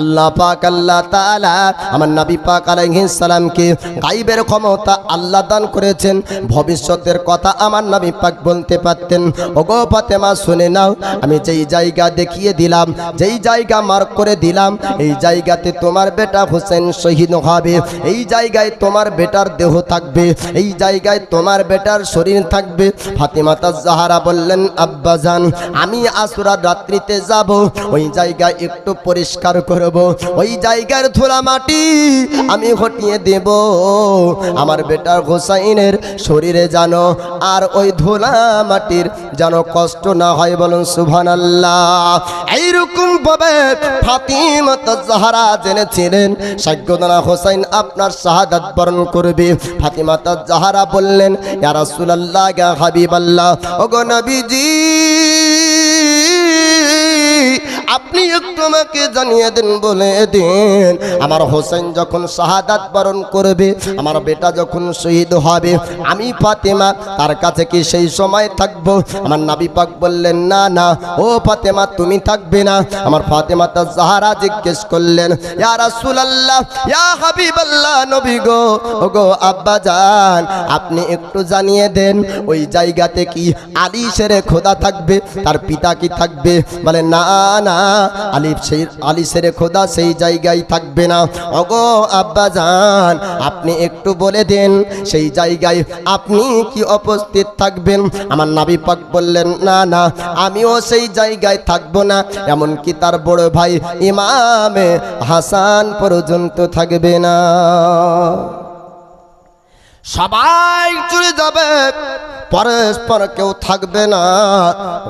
আল্লাহ পাক, আল্লাহ তাআলা আমার নবী পাক সালামকে গায়বের ক্ষমতা আল্লাহ দান করেছেন। ভবিষ্যতের কথা আমার নবী পাক বলতে পারতেন। ওগো ফাতেমা, শুনে নাও, আমি যেই জায়গা দেখিয়ে দিলাম, যেই জায়গা মার্ক করে দিলাম, এই জায়গাতে তোমার বেটা হোসেন শহীদ হবে। এই জায়গায় তোমার বেটার দেহ থাকবে, এই জায়গায় তোমার বেটার শরীর থাকবে। ফাতেমা তাজহারা বললেন আব্বাজান আমি আসুরা রাত্রিতে যাব, ওই জায়গায় একটু পরিষ্কার করব। ওই জায়গার ধুলা মাটি আমি হটিয়ে দেব। আমার বেটার হোসাইনের শরীরে জানো আর ওই ধুলা মাটির যেন কষ্ট না হয় বলুন সুভান আল্লাহ এইরকম ভাবে ফাতিমা তাজহারা জেনেছিলেন। সাজ্ঞদানা হোসাইন আপনার শাহাদাত বরণ করবে। ফাতিমা জাহারা বললেন, ইয়া রাসূলুল্লাহ, ইয়া হাবিবাল্লাহ, ওগো নবীজি আপনি একটু আমাকে জানিয়ে দেন, বলে দিন। আমার হোসেন যখন শাহাদাত বরণ করবে, আমার বেটা যখন শহীদ হবে, আমি ফাতেমা, তার কাছে কি সেই সময় থাকব? আমার নাবি পাক বললেন, না না, ও ফাতেমা, তুমি থাকবে না। আমার ফাতেমা তার জাহারা জিজ্ঞেস করলেন, ইয়া গো আব্বা জান, আপনি একটু জানিয়ে দেন, ওই জায়গাতে কি আলী শেরে খোদা থাকবে? তার পিতা কি থাকবে? বলে, না না আলিফ সেই আলী শেরে খোদা সেই জায়গায় থাকবে না। ওগো আব্বা জান, আপনি একটু বলে দেন, সেই জায়গায় আপনি কি উপস্থিত থাকবেন? আমার নাবি পাক বললেন, না না, আমিও সেই জায়গায় থাকব না। এমনকি তার বড় ভাই ইমামে হাসান পর্যন্ত থাকবে না। সবাই চলে যাবে। পরস্পর কেউ থাকবে না।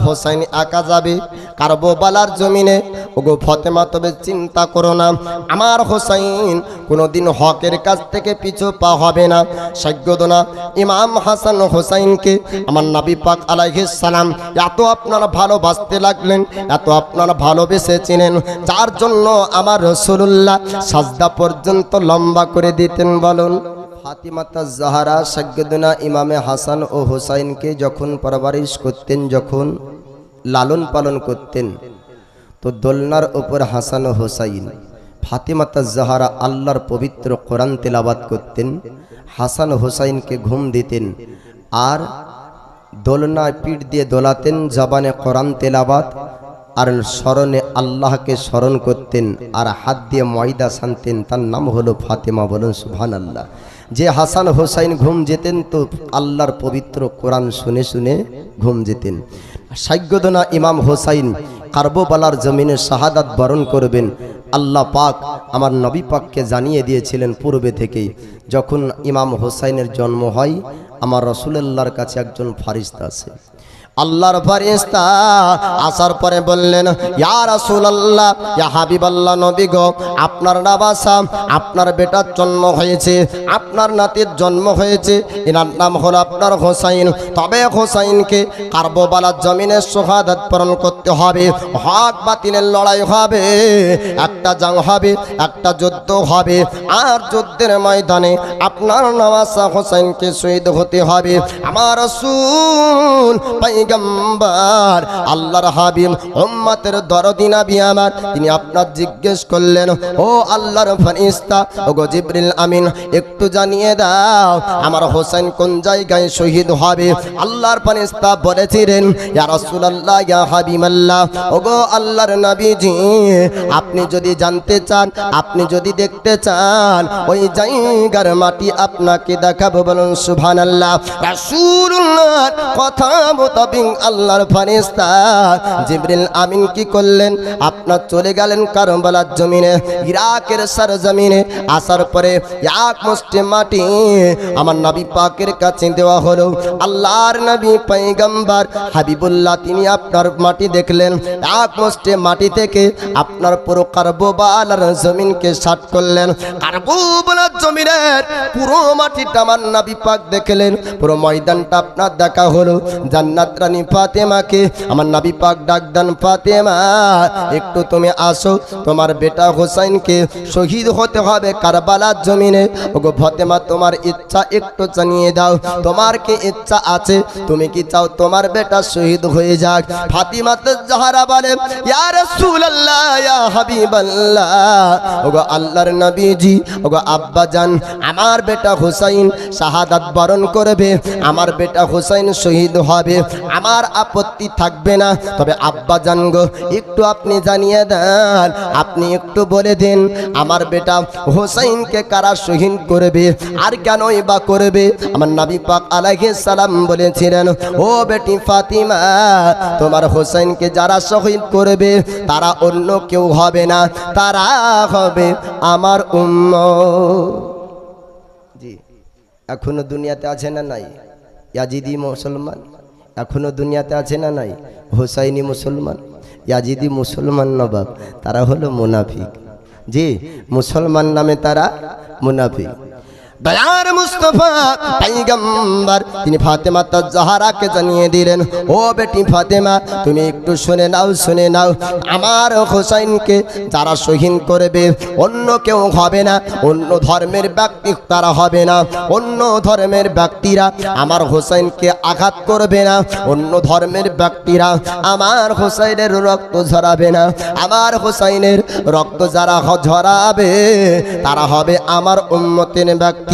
হোসাইন একা যাবে, কারবোবালার জমিনে। ওগো ফতেমা, তবে চিন্তা করো না। আমার হোসাইন কোনোদিন হকের কাছ থেকে পিছু পা হবে না। সৈক্যদনা ইমাম হাসান হোসাইনকে। আমার নাবি পাক আলাইহিস সালাম এত আপনারা ভালোবাসতে লাগলেন, এত আপনারা ভালোবেসেছিলেন যার জন্য আমার রসুল্লাহ সাজদা পর্যন্ত লম্বা করে দিতেন বলুন। ফাতিমাতা জাহারা সাজ্ঞদনা ইমামে হাসান ও হোসাইনকে যখন পরবারিশ করতেন, যখন লালন পালন করতেন, তো দোলনার ওপর হাসান ও হোসাইন ফাতিমাতা জাহারা আল্লাহর পবিত্র কোরআন তেলাবাত করতেন, হাসান হোসাইনকে ঘুম দিতেন আর দোলনায় পিঠ দিয়ে দোলাতেন, জবানে কোরআন তেলাবাত আর স্মরণে আল্লাহকে স্মরণ করতেন আর হাত দিয়ে ময়দা শানতেন তার নাম হলো ফাতেমা বলুন সুহান আল্লাহ যে হাসান হোসাইন ঘুম যেতেন তো আল্লাহর পবিত্র কোরআন শুনে শুনে ঘুম যেতেন। সাজ্ঞদনা ইমাম হোসাইন কার্বোবালার জমিনে শাহাদাত বরণ করবেন। আল্লাহ পাক আমার নবী পাককে জানিয়ে দিয়েছিলেন পূর্বে থেকেই, যখন ইমাম হোসাইনের জন্ম হয়, আমার রসুল্লাহর কাছে একজন ফারিস্তা আছে। আল্লাহর ফারিস্তা আসার পরে বললেন, ইয়া রাসূলুল্লাহ, ইয়া হাবিবাল্লাহ নবী গো, আপনার নাবাসা, আপনার বেটার জন্ম হয়েছে, আপনার নাতির জন্ম হয়েছে, এনার নাম হলো আপনার হোসাইন। তবে হোসাইনকে কার্বোবালার জমিনের সোহাদাত পূরণ করতে হবে। হক বাতিলের লড়াই হবে। একটা জাং হবে, একটা যুদ্ধ হবে। আর যুদ্ধের ময়দানে আপনার নওয়াসা হোসেনকে শহীদ হতে হবে। আমার রাসূল, পয়গম্বর, আল্লাহর হাবিব, উম্মতের দরদি নবী আমার, তিনি আপনার জিজ্ঞেস করলেন, ও আল্লাহর ফেরেশতা ও গো জিবরিল আমিন, একটু জানিয়ে দাও, আমার হোসেন কোন জায়গায় শহীদ হবে? আল্লাহর ফেরেশতা বলেছিলেন, ইয়া রাসূলুল্লাহ, ইয়া হাবিবাল্লাহ ও গো আল্লাহর নবীজি, আপনি যদি জানতে চান, আপনি যদি দেখতে চান, ওই জায়গার মাটি আপনাকে দেখাবো বলুন সুবহানাল্লাহ। রাসূলুল্লাহর কথা মোতাবিক আল্লাহর ফেরেশতা জিবরিল আমিন কি করলেন? আপনার চলে গেলেন কারবালার জমিনে, ইরাকের সরজমিনে। আসার পরে এক মুষ্টি মাটি আমার নবী পাকের কাছে দেওয়া হলো। আল্লাহর নবী পয়গম্বর হাবিবুল্লাহ, তিনি আপনার মাটি দেখলেন এক মুষ্টি মাটি থেকে আপনার পুরো কারবোবালার জমিনকে সাট করলেন। কারবোবালার জমিনের পুরো মাটিটা আমার নবী পাক দেখলেন। পুরো ময়দানটা আপনার দেখা হলো। জান্নাত রানী ফাতেমাকে আমার নাবি পাক ডাকদান ফাতেমা, একটু তুমি আসো। তোমার বেটা হোসাইনকে শহীদ হতে হবে কারবালার জমিনে। ওগো ফাতেমা, তোমার ইচ্ছা একটু জানিয়ে দাও। তোমার কি ইচ্ছা আছে? তুমি কি চাও তোমার বেটা শহীদ হয়ে যাক? ফাতিমা তো জাহারা বলে আল্লাহর নবীজি, ওগো আব্বা জান, আমার বেটা হুসাইন শাহাদাত বরণ করবে, আমার বেটা হুসাইন শহীদ হবে, আমার আপত্তি থাকবে না। তবে আব্বা জান গো, একটু আপনি জানিয়ে দেন, আপনি একটু বলে দিন, আমার বেটা হুসাইনকে কারা শহীদ করবে, আর কেনই বা করবে? আমার নবী পাক সালাম বলেছিলেন, ও বেটি ফাতিমা, তোমার হোসেনকে যারা শহীদ করবে, তারা অন্য কেউ হবে না, তারা হবে আমার উম্ম জি, এখনও দুনিয়াতে আছে না নাই? ইয়াজিদি মুসলমান? এখনও দুনিয়াতে আছে না নাই? হোসাইনি মুসলমান? ইয়াজিদি মুসলমান নবাব? তারা হলো মুনাফিক। জি, মুসলমান নামে তারা মুনাফিক। দয়ার মুস্তফা পাইগম্বর তিনি ফাতেমা তার জাহারাকে জানিয়ে দিলেন, ও বেটি ফাতেমা, তুমি একটু শুনে নাও শুনে নাও, আমার হোসাইনকে যারা শহীদ করবে, অন্য কেউ হবে না, অন্য ধর্মের ব্যক্তি তারা হবে না, অন্য ধর্মের ব্যক্তিরা আমার হোসাইনকে আঘাত করবে না, অন্য ধর্মের ব্যক্তিরা আমার হোসাইনের রক্ত ঝরাবে না, আমার হোসাইনের রক্ত যারা ঝরাবে, তারা হবে আমার উম্মতের ব্যক্তি।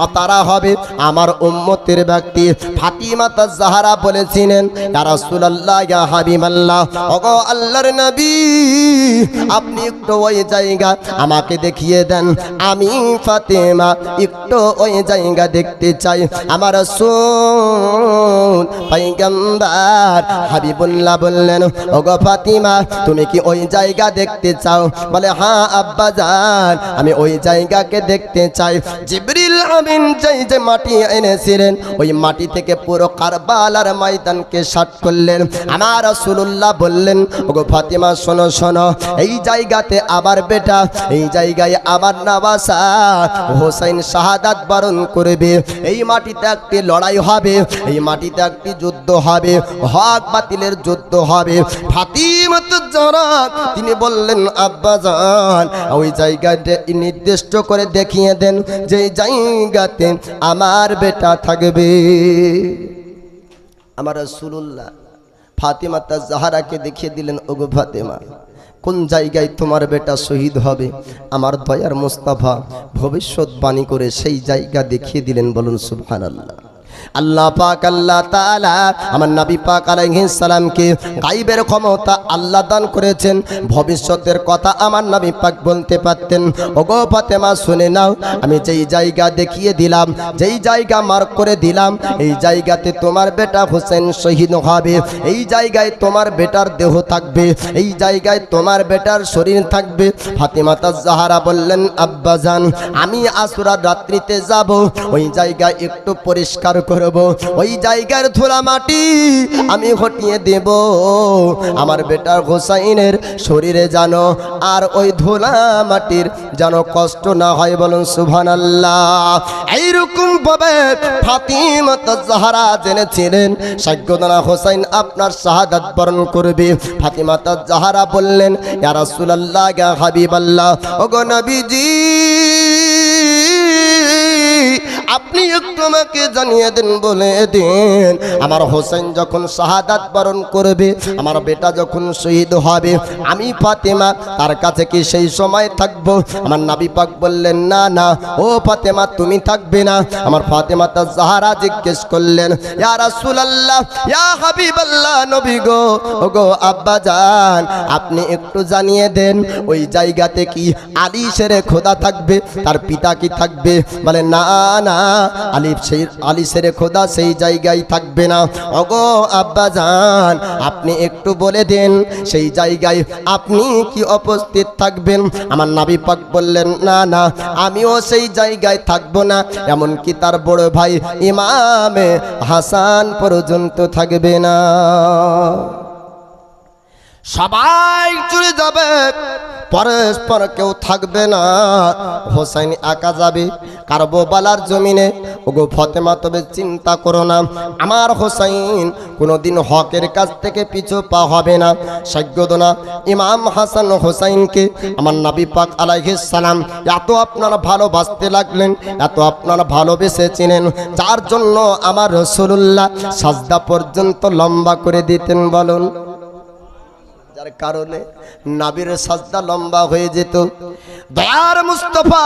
আর তারা হবে আমার উম্মতের ব্যক্তি। ফাতিমা তাজ জাহারা বলেছিলেন, ইয়া রাসূলুল্লাহ, ইয়া হাবিবাল্লাহ, ওগো আল্লাহর নবী, আপনি একটু ওই জায়গা আমাকে দেখিয়ে দেন। আমি ফাতেমা একটু ওই জায়গা দেখতে চাই। আমার রাসূল পয়গম্বর হাবিবুল্লাহ বললেন, ওগো ফাতিমা, তুমি কি ওই জায়গা দেখতে চাও? বলে হ্যাঁ আব্বা জান, আমি ওই জায়গাকে দেখতে চাই। জিবরিল আমিন যেই যে মাটি এনেছিলেন, ওই মাটি থেকে পুরো কারবালার ময়দানকে শাট করলেন। আমার রাসূলুল্লাহ বললেন, ওগো ফাতিমা, শোনো শোনো, এই জায়গাতে আবার বেটা, এই জায়গায় আবার নাবাসা হোসেন শাহাদাত বরণ করবে। এই মাটিতে একটি লড়াই হবে, এই মাটিতে একটি যুদ্ধ হবে, হক বাতিলের যুদ্ধ হবে। ফাতিমাত যারা তিনি বললেন আব্বা জান ওই জায়গাতে নির্দিষ্ট করে দেখিয়ে দেন যে জায়গাতে আমার বেটা থাকবে। আমার রাসূলুল্লাহ ফাতেমা তা জাহারাকে দেখিয়ে দিলেন, ওগো ফাতেমা, কোন জায়গায় তোমার বেটা শহীদ হবে? আমার দয়ার মোস্তাফা ভবিষ্যৎবাণী করে সেই জায়গা দেখিয়ে দিলেন, বলুন আল্লাহ পাক, আল্লাহ তাআলা আমার নবী পাক সালামকে গায়বের ক্ষমতা আল্লাহ দান করেছেন। ভবিষ্যতের কথা আমার নবী পাক বলতে পারতেন, ওগো ফাতেমা, শুনে নাও, আমি যেই জায়গা দেখিয়ে দিলাম, যেই জায়গা মার্ক করে দিলাম, এই জায়গাতে তোমার বেটা হোসেন শহীদ হবে, এই জায়গায় তোমার বেটার দেহ থাকবে, এই জায়গায় তোমার বেটার শরীর থাকবে। ফাতেমা তাজ জাহারা বললেন আব্বাজান আমি আসুরার রাত্রিতে যাব, ওই জায়গায় একটু পরিষ্কার করব। ওই জায়গার ধুলা মাটি আমি হটিয়ে দেব। আমার বেটার হোসাইনের শরীরে যেন আর ওই ধুলা মাটির যেন কষ্ট না হয় বলুন সুভান আল্লাহ এইরকম ভাবে ফাতিমা জাহারা জেনেছিলেন সাজ্ঞদানা হোসাইন আপনার শাহাদাত বরণ করবে। ফাতিমা জাহারা বললেন, ইয়া রাসূলুল্লাহ, ইয়া হাবিবাল্লাহ, ওগো নবীজি আপনি একটু আমাকে জানিয়ে দেন, বলে দিন। আমার হোসেন যখন শাহাদাত বরণ করবে, আমার বেটা যখন শহীদ হবে, আমি ফাতেমা, তার কাছে কি সেই সময় থাকব? আমার নাবি পাক বললেন, না না, ও ফাতেমা, তুমি থাকবে না। আমার ফাতেমা তার জাহারা জিজ্ঞেস করলেন, ইয়া ইয়া হাবিবাল্লাহ, নবী গো গো আব্বা জান, আপনি একটু জানিয়ে দেন, ওই জায়গাতে কি আলী শেরে খোদা থাকবে? তার পিতা কি থাকবে? বলে, না না আলিফ সেই আলী শেরে খোদা সেই জায়গায় থাকবে না। ওগো আব্বা জান, আপনি একটু বলে দেন, সেই জায়গায় আপনি কি উপস্থিত থাকবেন? আমার নাবি পাক বললেন, না না, আমিও সেই জায়গায় থাকব না। এমনকি তার বড় ভাই ইমামে হাসান পর্যন্ত থাকবে না। সবাই চলে যাবে, পরস্পর কেউ থাকবে না। হোসাইন একা যাবে, কারবোবালার জমিনে। ওগো ফতেমা, তবে চিন্তা করো না, আমার হোসাইন কোনোদিন হকের কাছ থেকে পিছু পা হবে না। সৈয়দনা ইমাম হাসান হোসাইনকে, আমার নবী পাক সালাম এত আপনারা ভালোবাসতে লাগলেন, এত আপনারা ভালোবেসে চিনেন যার জন্য আমার রসুল্লাহ সাজদা পর্যন্ত লম্বা করে দিতেন বলুন। যার কারণে নাবির সাজদা লম্বা হয়ে যেত। দয়ার মুস্তফা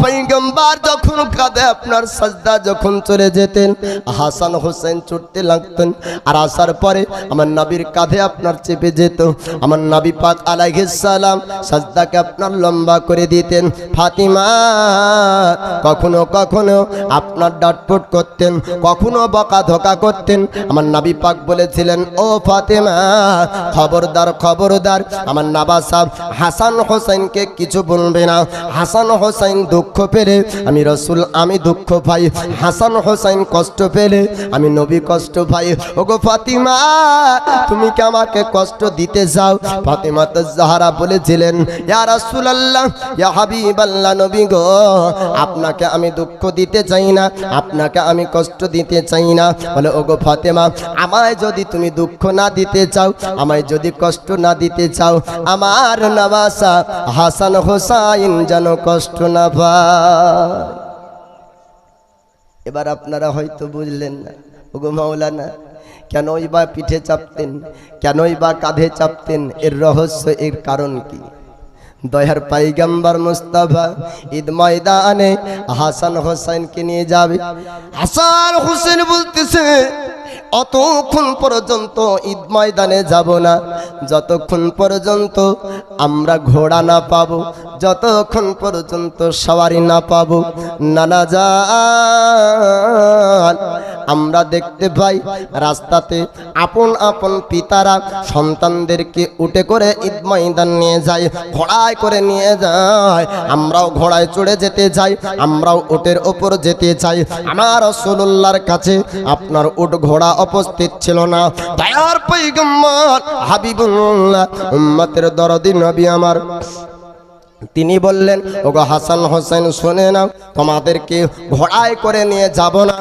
পৈগম্বার যখন কাঁধে আপনার সাজদা যখন চলে যেতেন, হাসান হোসেন ছুটতে লাগতেন। আর আসার পরে আমার নাবির কাঁধে আপনার চেপে যেত। আমার নাবি পাক সালাম সাজদাকে আপনার লম্বা করে দিতেন। ফাতিমা, কখনো কখনো আপনার ডাটপট করতেন, কখনো বকা ধোকা করতেন। আমার নাবি পাক বলেছিলেন, ও ফাতেমা, খবরদার খবরদার। আমার নাবা সাহ হাসান হোসেনকে কিছু বলবে না। হাসান হোসেন দুঃখ পেলে, আমি রসুল, আমি দুঃখ পাই। হাসান হোসেন কষ্ট পেলে, আমি নবী কষ্ট পাই। ওগো ফাতিমা, তুমি কি আমাকে কষ্ট দিতে যাও ফাতিমা তো জাহারা বলেছিলেন ইয়া রাসূলুল্লাহ, ইয়া হাবিবাল্লাহ নবী গো, আপনাকে আমি দুঃখ দিতে চাই না, আপনাকে আমি কষ্ট দিতে চাই না। বলে, ওগো ফাতেমা, আমায় যদি তুমি দুঃখ না দিতে চাও, আমায় যদি কষ্ট না দিতে চাও। আমার নবাসা হাসান হোসাইন যেন কষ্ট না পায়। এবার আপনারা হয়তো বুঝলেন না, ওগো মাওলানা কেনই বা পিঠে চাপতেন কেনই বা কাঁধে চাপতেন, এর রহস্য, এর কারণ কি? দয়ার পাইগাম্বার মুস্তাফা ঈদ ময়দানে হাসান হোসেনকে নিয়ে যাবে। হাসান হোসেন বলতেছে, অতক্ষণ পর্যন্ত ঈদ ময়দানে যাব না। যতক্ষণ পর্যন্ত আমরা ঘোড়া না পাবো, যতক্ষণ পর্যন্ত সওয়ারি না পাবো, নানা যান আমরা দেখতে পাই রাস্তাতে আপন আপন পিতারা সন্তানদেরকে উঠে করে ঈদ ময়দান নিয়ে যায়। ঘোড়ায় করে নিয়ে যায়। আমরাও ঘোড়ায় চড়ে যেতে চাই আমরাও উটের ওপর যেতে চাই আমার রসুল্লাহর কাছে আপনার উট ঘোড়া উপস্থিত ছিল না। দয়ার পৈগম্বর, হাবিবুল্লাহ, উম্মতের দরদি নবী আমার। তিনি বললেন, ওগো হাসান হোসেন, শুনে নাও, তোমাদেরকে ঘোড়ায় করে নিয়ে যাব না।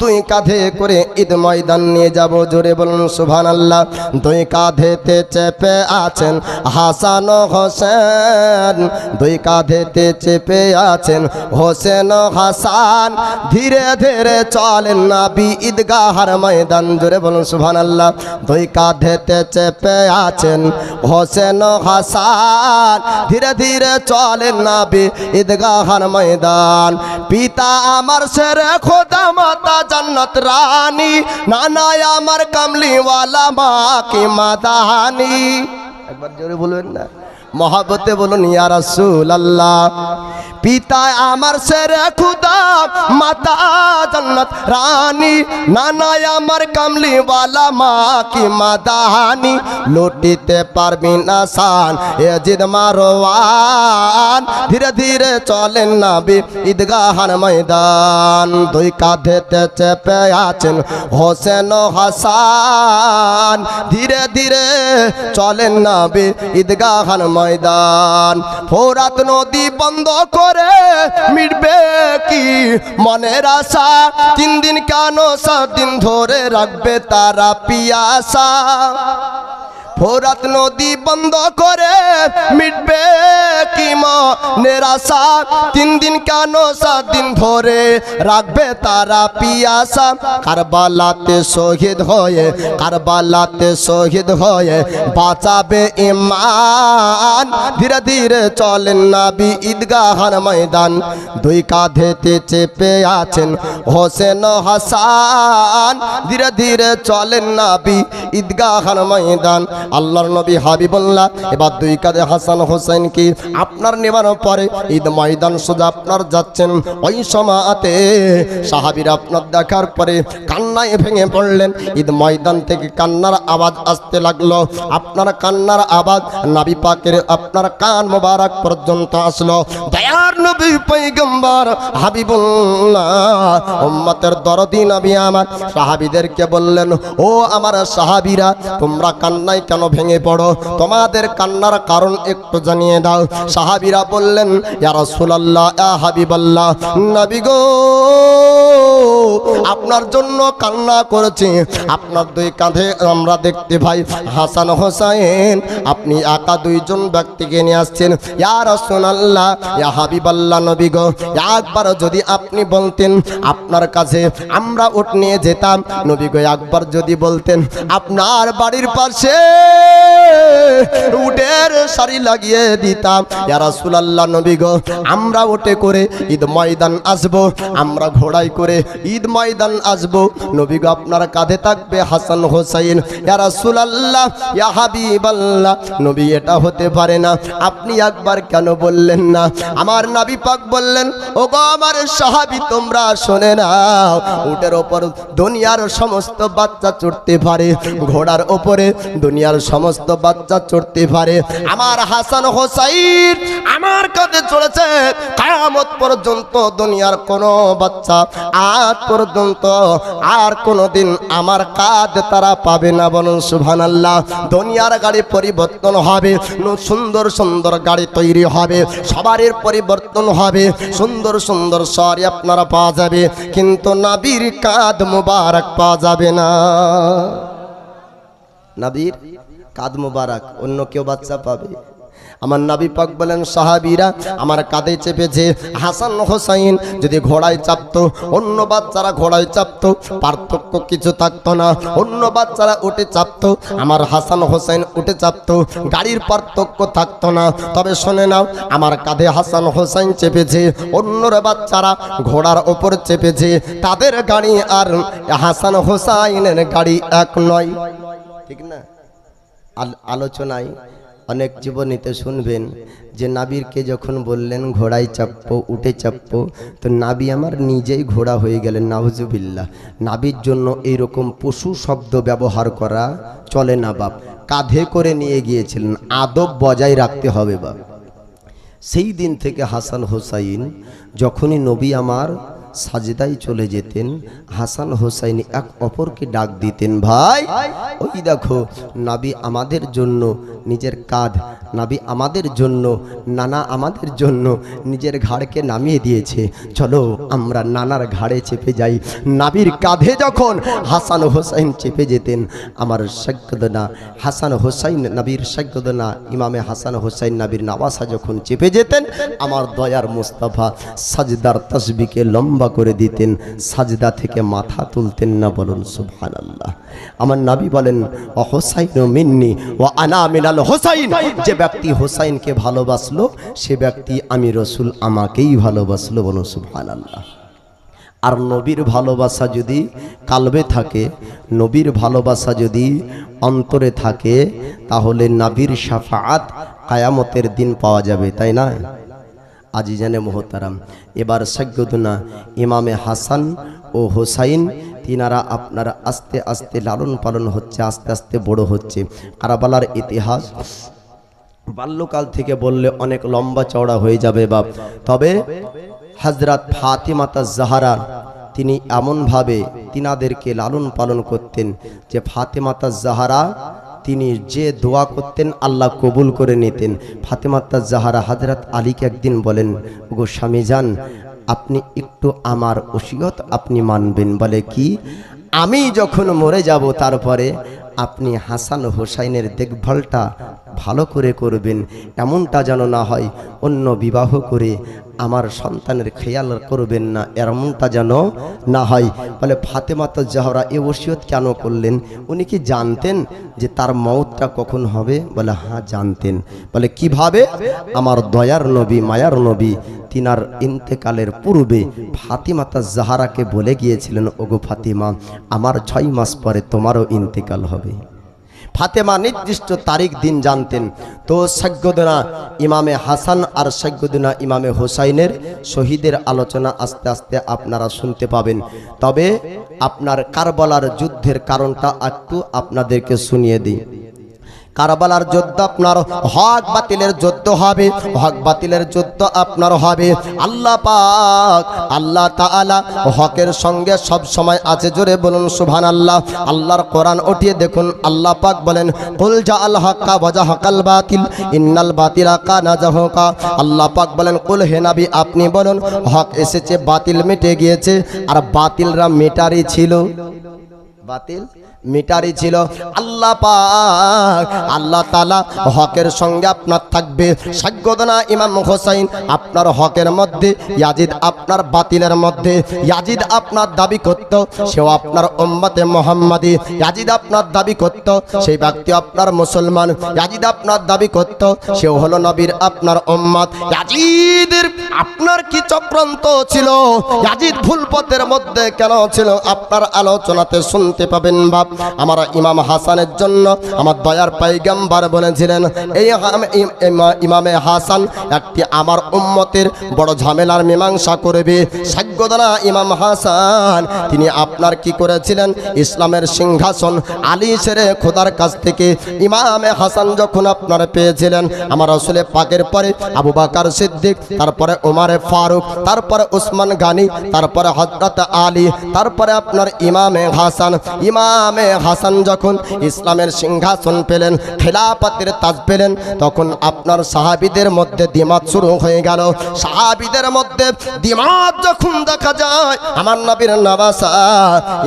দুই কাঁধে করে ঈদ ময়দান নিয়ে যাব। জোরে বলুন সুভান আল্লাহ দুই কাঁধেতে চেপে আছেন হাসান হোসেন। দুই কাঁধেতে চেপে আছেন হোসেন হাসান। ধীরে ধীরে চলেন নাবি ঈদগাহার ময়দান। জোরে বলুন সুভান আল্লাহ দুই কাঁধেতে চেপে আছেন হোসেন হাসান। ধীরে ধীরে চলেন নাবি ঈদগাহার ময়দান। পিতা আমার সেরে খোদা মাতা জান্নাত রানী নানা আমার কামলিওয়ালা মা কি মাদানি একবার জোরে বলবেন না। মহাবতে বলুন, ইয়া রাসূল আল্লাহ পিতা আমার সেরে খুদা, মাতা জান্নাত, রানী নানা আমার কামলিওয়ালা মা কি মাদানি লুটিতে পারবি না সান, এ জিদ মারওয়ান। ধীরে ধীরে চলেন নাবি, ঈদগাহার ময়দান। দুই কাঁধেতে চেপে আছেন হোসেন হাসান। ধীরে ধীরে চলেন নাবি, ঈদগাহার ময়দান। ফোরাত নদী বন্ধ করে মিটবে কি মনের আশা? তিন দিন কেন সাত দিন ধরে রাখবে তারা পিয়াসা? ফোরাত নদী বন্ধ করে মিটবে কি নিরাশা তিন দিন কেন সাত দিন ধরে রাখবে তারা পিয়াসা? কারবালাতে শহীদ হয়ে, কারবালাতে শহীদ হয়ে বাঁচাবে ইমান ধীরে ধীরে চলেন নাবি ঈদগাহার ময়দান। দুই কাঁধেতে চেপে আছেন হোসেন হাসান। ধীরে ধীরে চলেন নাবি ঈদগাহার ময়দান। আল্লাহর নবী হাবিবুল্লাহ, এবার দুই কাঁধে হাসান হোসেন কি আপনার নেবার পরে ঈদ ময়দান সোজা আপনার যাচ্ছেন। ওই সময়তে সাহাবির আপনার দেখার পরে কান্নায় ভেঙে পড়লেন। ঈদ ময়দান থেকে কান্নার আওয়াজ আসতে লাগল। আপনার কান্নার আওয়াজ নাবি পাকের আপনার কান মোবারক পর্যন্ত আসলো। দয়ার নবী পৈগম্বর হাবিবুল্লাহ, উম্মতের দরদি নবী আমার। সাহাবিদেরকে বললেন, ও আমার সাহাবিরা, তোমরা কান্নায় কেন ভেঙে পড়ো? তোমাদের কান্নার কারণ একটু জানিয়ে দাও। সাহাবিরা বললেন, ইয়া রাসূলুল্লাহ, ইয়া হাবিবাল্লাহ, নবী গো, আপনার জন্য কান্না করেছি। আপনার দুই কাঁধে আমরা দেখতে ভাই হাসান হোসাইন। আপনি একা দুইজন ব্যক্তিকে নিয়ে আসছেন। ইয়া রাসূলুল্লাহ, ইয়া হাবিবাল্লাহ, নবী গো, একবার যদি আপনি বলতেন, আপনার কাছে আমরা উঠ নিয়ে যেতাম। নবী গো, একবার যদি বলতেন, আপনার বাড়ির পাশে উটের শাড়ি লাগিয়ে দিতাম। ইয়া রাসূলুল্লাহ নবী গো, আমরা উঠে করে ঈদ ময়দান আসব, আমরা ঘোড়ায় করে ঈদ ময়দান আসব। নবী গো, আপনার কাঁধে থাকবে হাসান হোসাইন। ইয়া রাসূলুল্লাহ, ইয়া হাবিবাল্লাহ, নবী এটা হতে পারে না। আপনি একবার কেন বললেন না? আমার নবী পাক বললেন ও গো আমার সাহাবি, তোমরা শোনে না উটের ওপর দুনিয়ার সমস্ত বাচ্চা চড়তে পারে, ঘোড়ার ওপরে দুনিয়ার সমস্ত বাচ্চা চড়তে পারে। আমার হাসান হোসাইন আমার কাঁধে চড়েছে। কায়ামত পর্যন্ত দুনিয়ার কোনো বাচ্চা আজ পর্যন্ত আর কোনোদিন আমার কাঁধ তারা পাবে না বলুন সুবহানাল্লাহ। দুনিয়ার গাড়ি পরিবর্তন হবে সুন্দর সুন্দর গাড়ি তৈরি হবে সবারই পরিবর্তন হবে, সুন্দর সুন্দর সরি আপনারা পাওয়া যাবে, কিন্তু নাবির কাঁধ মুবারক পাওয়া যাবে না। নাবির, কাদ মুবারক, অন্য কেউ বাচ্চা পাবে। আমার নাবি পাক বলেন, সাহাবীরা, আমার কাঁধে চেপেছে হাসান হোসাইন, যদি ঘোড়ায় চাপতো, অন্য বাচ্চারা ঘোড়ায় চাপতো, পার্থক্য কিছু থাকতো না। অন্য বাচ্চারা উঠে চাপতো, আমার হাসান হোসাইন উঠে চাপতো, গাড়ির পার্থক্য থাকতো না। তবে শোনে নাও, আমার কাঁধে হাসান হোসাইন চেপেছে, অন্যরা বাচ্চারা ঘোড়ার ওপর চেপেছে, তাদের গাড়ি আর হাসান হোসাইনের গাড়ি এক নয়। ঠিক না? আলোচনায় অনেক জীবনীতে শুনবেন যে নাবিরকে যখন বললেন, ঘোড়ায় চাপ্পো উঠে চাপ্পো তো নাবি আমার নিজেই ঘোড়া হয়ে গেলেন নাহুজুবিল্লাহ নাবির জন্য এইরকম পশু শব্দ ব্যবহার করা চলে না বাপ। কাঁধে করে নিয়ে গিয়েছিলেন, আদব বজায় রাখতে হবে বাপ। সেই দিন থেকে হাসান হোসাইন যখনই নবী আমার সাজদাই চলে যেতেন। হাসান হোসাইন এক অপরকে ডাক দিতেন, ভাই, ওই দেখো, নাবি আমাদের জন্য নিজের কাঁধ, নাবি আমাদের জন্য, নানা আমাদের জন্য নিজের ঘাড়কে নামিয়ে দিয়েছে। চলো আমরা নানার ঘাড়ে চেপে যাই। নাবির কাঁধে যখন হাসান হোসাইন চেপে যেতেন, আমার সৈকদনা হাসান হোসাইন নবীর সৈকদনা ইমামে হাসান হোসাইন নবীর নাবাসা যখন চেপে যেতেন, আমার দয়ার মুস্তাফা সাজদার তসবিকে লম্বা করে দিতেন, সাজদা থেকে মাথা তুলতেন না বলুন সুবহানাল্লাহ। আমার নাবি বলেন ও হোসাইন মিন্নি ও আনা মিনাল হোসাইন। যে ব্যক্তি হোসাইনকে ভালোবাসলো, সে ব্যক্তি আমি রসুল আমাকেই ভালোবাসলো বলুন সুবহানাল্লাহ। আর নবীর ভালোবাসা যদি কালবে থাকে, নবীর ভালোবাসা যদি অন্তরে থাকে, তাহলে নাবির সাফাত কায়ামতের দিন পাওয়া যাবে, তাই না? আজি জানে মোহতারাম। এবার সৈয়দনা ইমামে হাসান ও হোসাইন, তিনারা আপনার আস্তে আস্তে লালন পালন হচ্ছে, আস্তে আস্তে বড় হচ্ছে। কারাবালার ইতিহাস বাল্যকাল থেকে বললে অনেক লম্বা চওড়া হয়ে যাবে বাপ। তবে হজরত ফাতিমাতা জাহারা, তিনি এমনভাবে তিনাদেরকে লালন পালন করতেন যে ফাতেমাতা জাহারা তিনি যে দোয়া করতেন আল্লাহ কবুল করে নিতেন। ফাতেমাত্তা জাহারা হাজরাত আলীকে একদিন বলেন গো স্বামী যান আপনি একটু আমার ওসিয়ত আপনি মানবেন। বলে কি, আমি যখন মরে যাব তারপরে আপনি হাসান হোসাইনের দেখভালটা ভালো করে করবেন, এমনটা যেন না হয় অন্য বিবাহ করে আমার সন্তানের খেয়াল করবেন না, এমনটা যেন না হয়। বলে ফাতেমাতা জাহরা এ ওসিয়ত কেন করলেন? উনি কি জানতেন যে তার মৌতটা কখন হবে? বলে হ্যাঁ জানতেন। বলে, কীভাবে? আমার দয়ার নবী, মায়ার নবী তিনার ইন্তেকালের পূর্বে ফাতিমাতা জাহারাকে বলে গিয়েছিলেন, ওগো ফাতিমা, আমার ছয় মাস পরে তোমারও ইন্তেকাল হবে। ফাতেমা নির্দিষ্ট তারিখ দিন জানতেন। তো সৈয়দনা ইমামে হাসান আর সৈয়দনা ইমামে হোসাইনের শহীদের আলোচনা আস্তে আস্তে আপনারা শুনতে পাবেন। তবে আপনার কারবালার যুদ্ধের কারণটা একটু আপনাদেরকে শুনিয়ে দিই। কারবালার যুদ্ধ আপনার হক বাতিলের যুদ্ধ হবে, হক বাতিলের যুদ্ধ আপনার হবে। আল্লাহ পাক, আল্লাহ তাআলা হকের সঙ্গে সব সময় আছে জোরে বলুন সুবহান আল্লাহ আল্লাহর কোরআন উঠিয়ে দেখুন, আল্লাহ পাক বলেন, কুল জা আল হাক্কা ওয়া জাহাকাল বাতিল, ইন্নাল বাতিলা কানা জাহুকা। আল্লাহ পাক বলেন, কুল হে নবী, আপনি বলুন, হক এসেছে, বাতিল মিটে গিয়েছে, আর বাতিলরা মেটারই ছিল। বাতিল? মিটারি ছিল। আল্লাহ পাক, আল্লাহ তালা হকের সঙ্গে আপনার থাকবে। সাজ্ঞদনা ইমাম হোসাইন আপনার হকের মধ্যে, ইয়াজিদ আপনার বাতিলের মধ্যে, ইয়াজিদ আপনার দাবি করত, সেও আপনার উম্মতে মোহাম্মদি। ইয়াজিদ আপনার দাবি করত, সেই ব্যক্তি আপনার মুসলমান। ইয়াজিদ আপনার দাবি করত, সেও হলো নবীর আপনার উম্মত। ইয়াজিদের আপনার কি চক্রান্ত ছিল? ইয়াজিদ ভুল পথের মধ্যে কেন ছিল? আপনার আলোচনাতে শুনতে পাবেন বাপ। আমার ইমাম হাসানের জন্য আমার দয়ার পাইগাম্বার বলেছিলেন, এই ইমামে হাসান একটি আমার উম্মতের বড় ঝামেলার মীমাংসা করবে। সাজ্ঞদনা ইমাম হাসান, তিনি আপনার কি করেছিলেন? ইসলামের সিংহাসন আলী সেরে খোদার কাছ থেকে ইমামে হাসান যখন আপনার পেয়েছিলেন, আমার আসলে পাকের পরে আবু বাকার সিদ্দিক, তারপরে ওমারে ফারুক, তারপরে উসমান গানি, তারপরে হজরত আলী, তারপরে আপনার ইমামে হাসান, ইমামে হাসান যখন ইসলামের সিংহাসন পেলেন খেলাপাতের তাজ পেলেন, তখন আপনার সাহাবিদের মধ্যে দিমাত শুরু হয়ে গেল। সাহাবিদের মধ্যে দিমাত যখন দেখা যায়, আমার নবীর নবাসা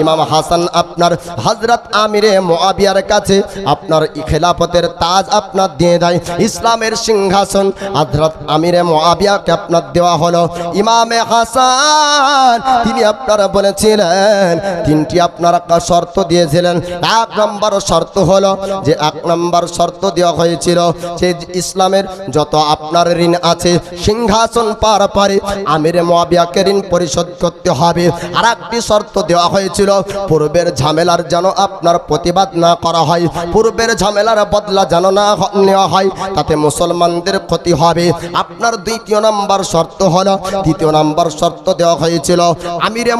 ইমাম হাসান আপনার হজরত আমিরে মোয়াবিয়ার কাছে আপনার ই খেলাফতের তাজ আপনার দিয়ে দেয়, ইসলামের সিংহাসন। হজরত আমিরে মোয়াবিয়াকে আপনার দেওয়া হলো। ইমামে হাসান, তিনি আপনারা বলেছিলেন, তিনটি আপনার শর্ত দিয়েছিলেন এক নম্বর শর্ত হলো যে এক নম্বর শর্ত দেওয়া হয়েছিল যে ইসলামের যত আপনার ঋণ আছে, সিংহাসন পার পারে আমিরে মোয়াবিয়াকে ঋণ পরিশোধ করতে হবে। আর একটি শর্ত দেওয়া হয়েছিল, পূর্বের ঝামেলার যেন আপনার প্রতিবাদ না করা হয়, পূর্বের ঝামেলার বদলা যেন না নেওয়া হয়, তাতে মুসলমানদের ক্ষতি হবে। আপনার দ্বিতীয় নম্বর শর্ত হলো, দ্বিতীয় নম্বর শর্ত দেওয়া হয়েছিল, আমিরে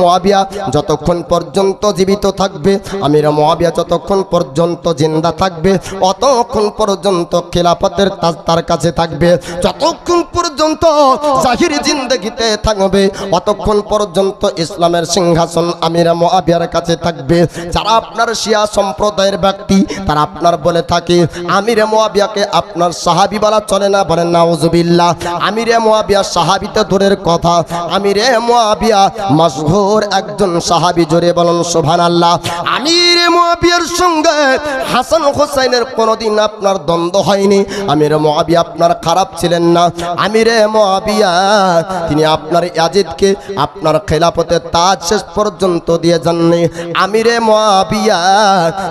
মোয়াবিয়া যতক্ষণ পর্যন্ত জীবিত থাকবে আমিরে মোয়াবিয়া যতক্ষণ পর্যন্ত জিন্দা থাকবে, অতক্ষণ পর্যন্ত খেলাফতের তাজ তার কাছে থাকবে, যতক্ষণ পর্যন্ত জাহির জিন্দগিতে থাকবে, অতক্ষণ পর্যন্ত ইসলামের সিংহাসন আমিরা মোয়াবিয়ার কাছে থাকবে। যারা আপনার শিয়া সম্প্রদায়ের ব্যক্তি, তারা আপনার বলে থাকে, আমিরে মোয়াবিয়াকে আপনার সাহাবি বলা চলে না। বলেন, নাউজুবিল্লাহ। আমিরে মোয়াবিয়া সাহাবিতে দূরের কথা। আমিরে মোয়াবিয়া মশহুর একজন সাহাবি। জোরে বলেন আল্লাহ আমিরে মোয়াবিয়ার সঙ্গে হাসান হোসাইনের কোনোদিন আপনার দ্বন্দ্ব হয়নি। আমিরে মোয়াবিয়া আপনার খারাপ ছিলেন না। আমিরে মোয়াবিয়া তিনি আপনার ইয়াজিদকে আপনার খেলাপথে তাজ শেষ পর্যন্ত দিয়ে যাননি। আমিরে মোয়াবিয়া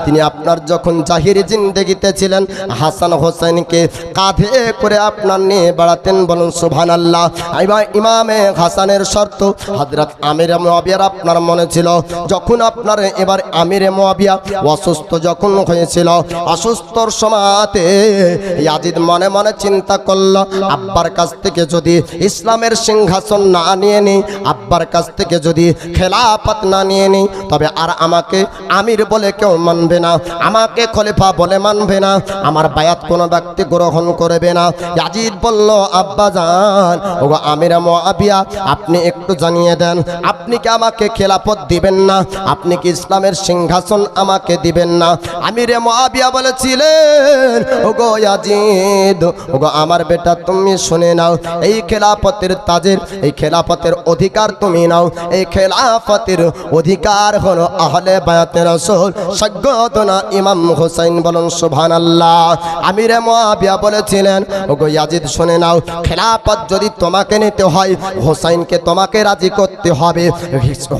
তিনি আপনার যখন জাহির জিন্দেগিতে ছিলেন, হাসান হোসেনকে কাঁধে করে আপনার নিয়ে বেড়াতেন বলুন সুবহান আল্লাহ ইমামে হাসানের শর্ত হজরত আমিরে মোয়াবিয়ার আপনার মনে ছিল। যখন আপনার, এবার আমিরে মোয়াবিয়া অসুস্থ যখন হয়েছিল, অসুস্থর সময়তে ইয়াজিদ মনে মনে চিন্তা করল, আব্বার কাছ থেকে যদি ইসলামের সিংহাসন না নিয়ে নিই আব্বার কাছ থেকে যদি খেলাফত না নিয়ে নিই তবে আর আমাকে আমির বলে কেউ মানবে না, আমাকে খলিফা বলে মানবে না, আমার বায়াত কোনো ব্যক্তি গ্রহণ করবে না। ইয়াজিদ বলল, আব্বা যান ওগো আমিরা মোয়াবিয়া আপনি একটু জানিয়ে দেন, আপনি কি আমাকে খেলাফত দিবেন না? আপনি কি ইসলামের সিংহাসন আমাকে দিবেন না? আমিরে মোয়াবিয়া বলেছিলেন, ওগো ইয়াজিদ, ওগো আমার বেটা তুমি শুনে নাও এই খেলাফতের তাজের, এই খেলাফতের অধিকার তুমি নাও, এই খেলাফতের অধিকার হলো আহলে বায়াতের রাসূল সজ্ঞতনা ইমাম হোসেন বলুন, সুবহানাল্লাহ। আমিরে মুয়াবিয়া বলেছিলেন, ওগো ইয়াজিদ শুনে নাও, খেলাফত যদি তোমাকে নিতে হয়, হোসাইনকে তোমাকে রাজি করতে হবে।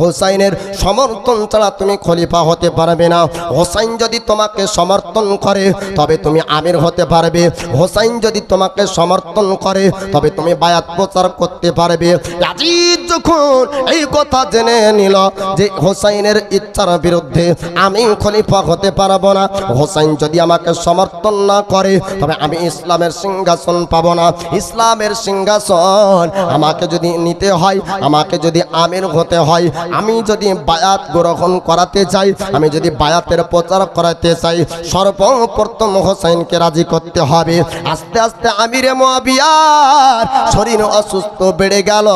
হোসাইনের সমর্থন ছাড়া তুমি খলিফা হতে পারবে না। হোসাইন যদি তোমাকে সমর্থন করে, তবে তুমি আমির হতে পারবে। হোসাইন যদি তোমাকে সমর্থন করে, তবে তবে তুমি বায়াত প্রচার করতে পারবে। ইয়াজিদ যখন এই কথা জেনে নিল যে হোসাইনের ইচ্ছার বিরুদ্ধে আমি খলিফা হতে পারব না, হোসাইন যদি আমাকে সমর্থন না করে, তবে আমি ইসলামের সিংহাসন পাবো না। ইসলামের সিংহাসন আমাকে যদি নিতে হয়, আমাকে যদি আমির হতে হয়, আমি যদি বায়াত গ্রহণ করাতে চাই, আমি যদি বায়াতের প্রচার করাতে চাই, সর্বপ্রথম হোসাইনকে রাজি করতে হবে। আস্তে আস্তে আমিরে মহাবিয়ার শরীর অসুস্থ বেড়ে গেল।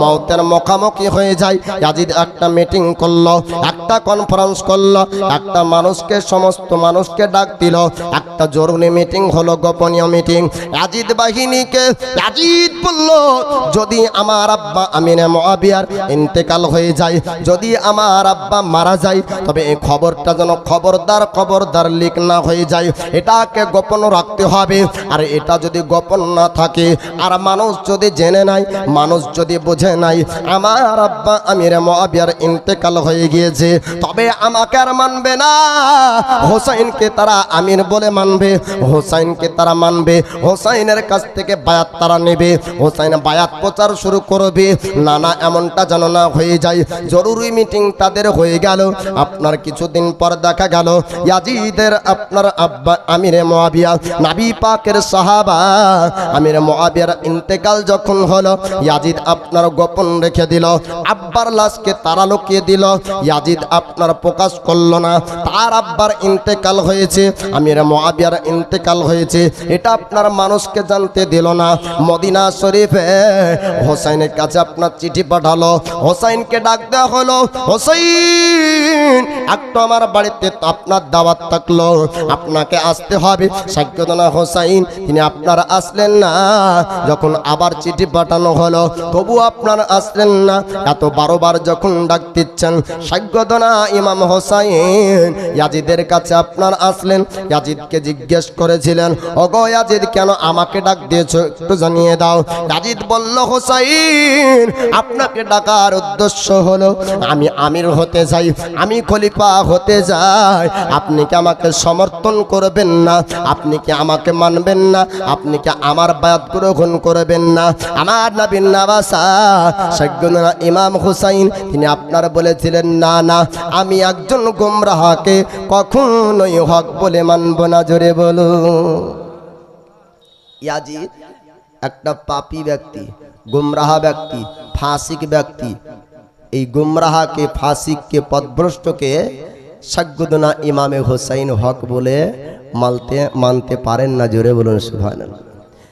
মৌতের মুখামুখি হয়ে যায়। ইয়াজিদ একটা মিটিং করল, একটা কনফারেন্স করল, একটা মানুষকে, সমস্ত মানুষকে ডাক দিল। একটা জরুরি মিটিং হলো, গোপনীয় মিটিং ইয়াজিদ বাহিনীকে, ইয়াজিদ বলল, যদি আমার আব্বা আমিনে মুআবিয়ার ইন্তেকাল হয়ে যায়, যদি আমার আব্বা মারা যায়, তবে এই খবরটা যেন খবরদার খবরদার লিক না হয়ে যায়। এটাকে গোপন রাখতে হবে। আর এটা যদি গোপন না থাকে আর মানুষ যদি জেনে নাই, মানুষ যদি বোঝে নাই, আমার আব্বা আমিরে মহাবিয়ার ইন্তেকাল হয়ে গিয়েছে। তবে আমাকে আর মানবে না। হোসাইনকে তারা আমির বলে মানবে, হোসাইনকে তারা মানবে, হোসাইনের কাছ থেকে বায়াত তারা নেবে। হোসাইন বায়াত প্রচার শুরু করবে। না না এমনটা যেন না হয়ে যায়। জরুরি মিটিং তাদের হয়ে গেল। আপনার কিছুদিন পর দেখা গেল, ইয়াজিদের আপনার আব্বা আমিরে মোয়াবিয়া নাবি পাকের সাহাবা, আমিরে মোয়াবিয়ার ইন্তেকাল যখন হলো, ইয়াজিদ আপনার গোপন রেখে দিল। আব্বার লাশকে তারা লুকিয়ে দিল। ইয়াজিদ আপনার প্রকাশ করল না। তার আব্বার ইন্তেকাল হয়েছে। আমির মোয়াবিয়ার ইন্তেকাল হয়েছে। এটা আপনার মানুষকে জানতে দিল না। মদিনা শরীফে হোসাইনের কাছে আপনার চিঠি পাঠালো। হোসাইনকে ডাক দেওয়া হলো, হোসাইন একটু আমার বাড়িতে আপনার দাওয়াত থাকল। আপনাকে আসতে হবে। সাক্ষ্যদনা হোসাইন, তিনি আপনার আসলেন না। যখন আবার চিঠি পাঠানো হলো, তবু আপনার আসলেন না। এত বারোবার যখন ডাক দিচ্ছেন সাক্ষ্যদনা ইমাম হোসাইন, ইয়াজিদের কাছে আপনার আসলেন। ইয়াজিদকে জিজ্ঞেস করেছিলেন, ওগো ইয়াজিদ, কেন আমাকে ডাক দিয়েছ? একটু জানিয়ে দাও। ইয়াজিদ বলল, হোসাইন, আপনাকে ডাকার উদ্দেশ্য হলো, আমি আমির হতে চাই, আমি খলিফা হতে যাই আপনি কি আমাকে সমর্থন করবেন না? আপনি কি আমাকে মানবেন না? আপনি কি আমার বায়াত গ্রহণ করবেন না। আমার নবীন নাবাসা সৈয়দনা ইমাম হুসাইন, তিনি আপনার বলেছিলেন, না না, আমি একজন গোমরাহাকে কখনোই হক বলে মানব না। জোরে বলো ইয়াজিদ একটা পাপী ব্যক্তি, গুমরাহা ব্যক্তি, ফাসিক ব্যক্তি। এই গুমরাহাকে, ফাসিককে, পদভ্রষ্টকে সাগ্যদনা ইমামে হোসাইন হক বলে মানতে মানতে পারেন না। জোরে বলুন, সুবহানাল্লাহ।